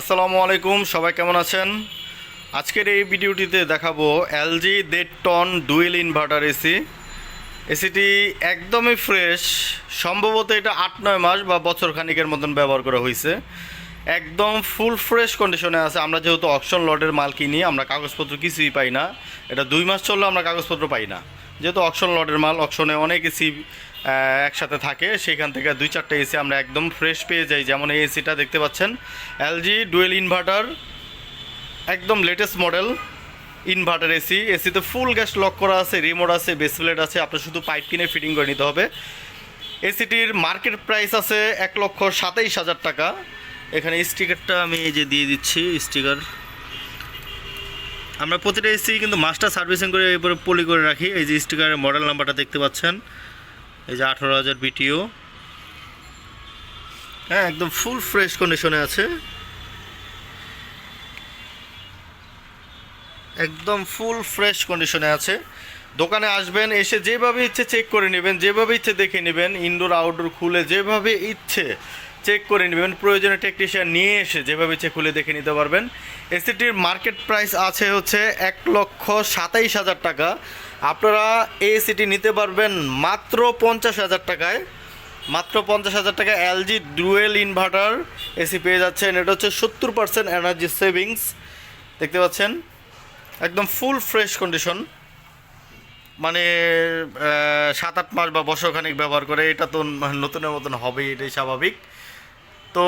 আসসালামু আলাইকুম, সবাই কেমন আছেন? আজকের এই ভিডিওটিতে দেখাবো এলজি দেড় টন ডুয়েল ইনভার্টার এসি। এসিটি একদমই ফ্রেশ, সম্ভবত এটা আট নয় মাস বা বছর খানিকের মতন ব্যবহার করা হয়েছে। একদম ফুল ফ্রেশ কন্ডিশনে আছে, আমরা যেহেতু অকশন লটের মাল কিনি, আমরা কাগজপত্র কিছুই পাই না। এটা দুই মাস চললেও আমরা কাগজপত্র পাই না। যেহেতু অকশন লটের মাল, অকশনে অনেক এসি একসাথে থাকে। সেখান থেকে দুই চারটে এসি আমরা একদম ফ্রেশ পেয়ে যাই। যেমন এই এসিটা দেখতে পাচ্ছেন। এলজি ডুয়েল ইনভার্টার একদম লেটেস্ট মডেল ইনভার্টার এসি এসিতে ফুল গ্যাস লক করা আছে রিমোট আছে বেস প্লেট আছে। আপনার শুধু পাইপ কিনে ফিটিং করে নিতে হবে। এসিটির মার্কেট প্রাইস আছে এক লক্ষ সাতাইশ হাজার টাকা। এখানে স্টিকারটা আমি এই যে দিয়ে দিচ্ছি স্টিকার আমরা প্রতিটা এসি কিন্তু মাস্টার সার্ভিসিং করে এরপরে পলি করে রাখি। এই যে স্টিকারের মডেল নাম্বারটা দেখতে পাচ্ছেন। এই যে আঠারো হাজার বিটিও হ্যাঁ একদম ফুল ফ্রেশ কন্ডিশনে আছে। একদম ফুল ফ্রেশ কন্ডিশনে আছে। দোকানে আসবেন, এসে যেভাবে ইচ্ছে চেক করে নেবেন, যেভাবে ইচ্ছে দেখে নেবেন ইনডোর আউটডোর খুলে যেভাবে ইচ্ছে। চেক করে নেবেন। প্রয়োজনে টেকনিশিয়ান নিয়ে এসে যেভাবে ইচ্ছে খুলে দেখে নিতে পারবেন। এসিটির মার্কেট প্রাইস আছে হচ্ছে এক লক্ষ সাতাইশ হাজার টাকা। আপনারা এই এসিটি নিতে পারবেন মাত্র পঞ্চাশ হাজার টাকায়। মাত্র পঞ্চাশ হাজার টাকা এলজি ডুয়েল ইনভার্টার এসি পেয়ে যাচ্ছেন। এটা হচ্ছে সত্তর পার্সেন্ট এনার্জি সেভিংস দেখতে পাচ্ছেন? একদম ফুল ফ্রেশ কন্ডিশন মানে সাত আট মাস বা বছরখানিক ব্যবহার করে। এটা তো নতুনের মতন হবেই, এটাই স্বাভাবিক। তো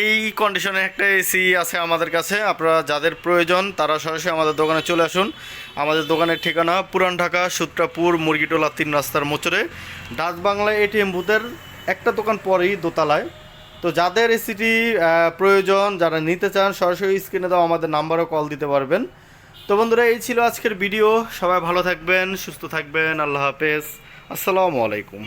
এই কন্ডিশনে একটা এসি আছে আমাদের কাছে। আপনারা যাদের প্রয়োজন, তারা সরাসরি আমাদের দোকানে চলে আসুন। আমাদের দোকানের ঠিকানা পুরান ঢাকা, সূত্রাপুর, মুরগিটোলা তিন রাস্তার মোচরে ডাচ বাংলা এটিএম বুথের একটা দোকান পরেই দোতলায়। তো যাদের এসিটি প্রয়োজন, যারা নিতে চান, সরাসরি স্ক্রিনে দাও আমাদের নাম্বারও কল দিতে পারবেন। তো বন্ধুরা, এই ছিল আজকের ভিডিও সবাই ভালো থাকবেন, সুস্থ থাকবেন। আল্লাহ হাফেজ। আসসালামু আলাইকুম।